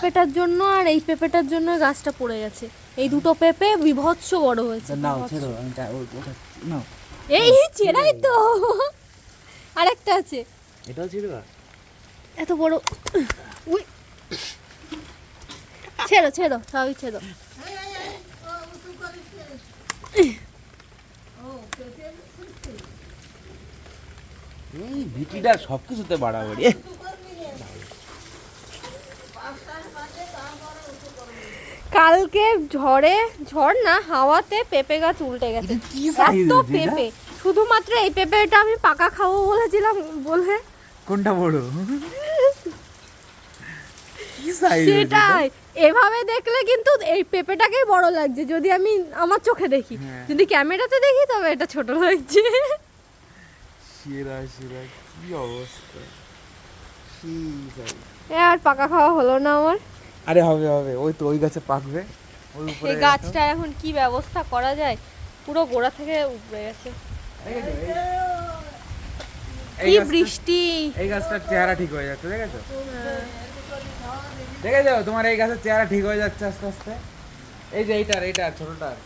পেঁপেটার জন্য আর এই পেঁপেটার জন্য গাছটা পড়ে গেছে। এই দুটো পেঁপে বিভৎস বড় হয়েছে নাও ছেড়ো আমি নাও। এই চেরাই তো আরেকটা আছে। এটাও ছিড়বা এত বড়। উই। ছেড়ো ছেড়ো সবই ছেড়ো। এই বিটিটা সব কিছুতে বাড়াবাড়ি। কালকে ঝড়ে ঝড় না হাওয়াতে পেঁপে গাছ উল্টে গেছে। এত পেঁপে। শুধুমাত্র এই পেঁপেটা আমি পাকা খাব বলেছিলাম বলে। কোনটা বড়? সেটাই। এভাবে দেখলে কিন্তু এই পেঁপেটাকেই বড় লাগছে যদি আমি আমার চোখে দেখি। হ্যাঁ। যদি ক্যামেরাতে দেখি তবে এটা ছোট লাগছে। কি অবস্থা? আর পাকা খাওয়া হলো না আমার। আরে হবে হবে। ওই তো ওই গাছে পাকবে। ওই উপরে এই গাছটা এখন কি ব্যবস্থা করা যায়? পুরো গোড়া থেকে উপড়ে গেছে। কি বৃষ্টি! এই গাছটার চেহারা ঠিক হয়ে যাচ্ছে দেখেছ? দেখেছ তোমার এই গাছের চেহারা ঠিক হয়ে যাচ্ছে আস্তে আস্তে। এই যে এইটার এইটার ছোটটার।